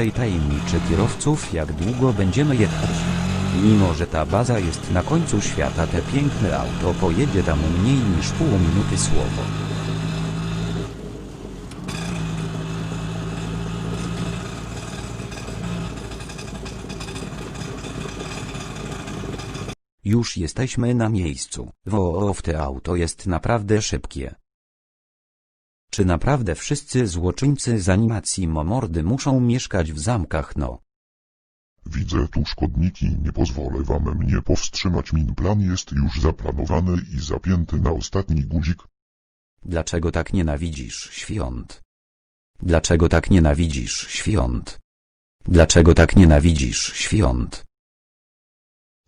Ej tajemniczy kierowców, jak długo będziemy jechać? Mimo, że ta baza jest na końcu świata, te piękne auto pojedzie tam mniej niż pół minuty słowo. Już jesteśmy na miejscu. Wo, w te auto jest naprawdę szybkie. Czy naprawdę wszyscy złoczyńcy z animacji Momordy muszą mieszkać w zamkach no? Widzę tu szkodniki, nie pozwolę wam mnie powstrzymać. Min plan jest już zaplanowany i zapięty na ostatni guzik. Dlaczego tak nienawidzisz świąt? Dlaczego tak nienawidzisz świąt? Dlaczego tak nienawidzisz świąt?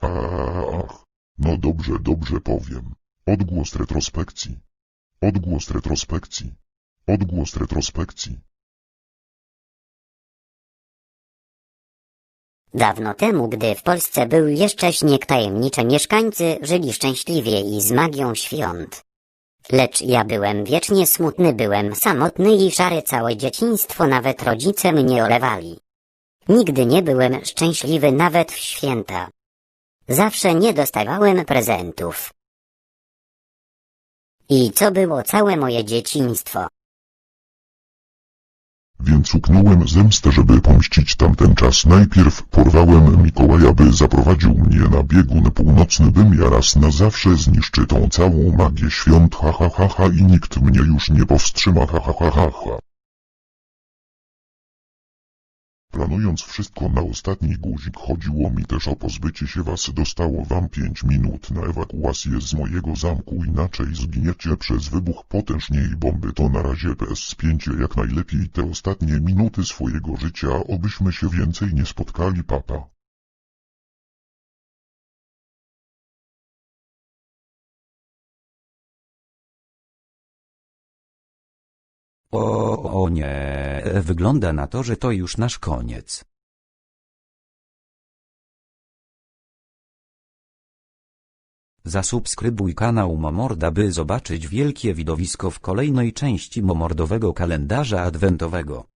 Ach, no dobrze, dobrze powiem. Odgłos retrospekcji. Odgłos retrospekcji. Odgłos retrospekcji. Dawno temu, gdy w Polsce był jeszcze śnieg, tajemnicze mieszkańcy żyli szczęśliwie i z magią świąt. Lecz ja byłem wiecznie smutny, byłem samotny i szary całe dzieciństwo, nawet rodzice mnie olewali. Nigdy nie byłem szczęśliwy nawet w święta. Zawsze nie dostawałem prezentów. I co było całe moje dzieciństwo? Więc uknąłem zemstę, żeby pomścić tamten czas. Najpierw porwałem Mikołaja, by zaprowadził mnie na biegun północny, bym ja raz na zawsze zniszczy tą całą magię świąt, ha ha ha ha i nikt mnie już nie powstrzyma, ha ha ha ha ha. Planując wszystko na ostatni guzik, chodziło mi też o pozbycie się was. Dostało wam pięć minut na ewakuację z mojego zamku, inaczej zginiecie przez wybuch potężnej bomby. To na razie PS5 jak najlepiej te ostatnie minuty swojego życia, obyśmy się więcej nie spotkali, papa. O, o nie, wygląda na to, że to już nasz koniec. Zasubskrybuj kanał Momorda, by zobaczyć wielkie widowisko w kolejnej części Momordowego kalendarza adwentowego.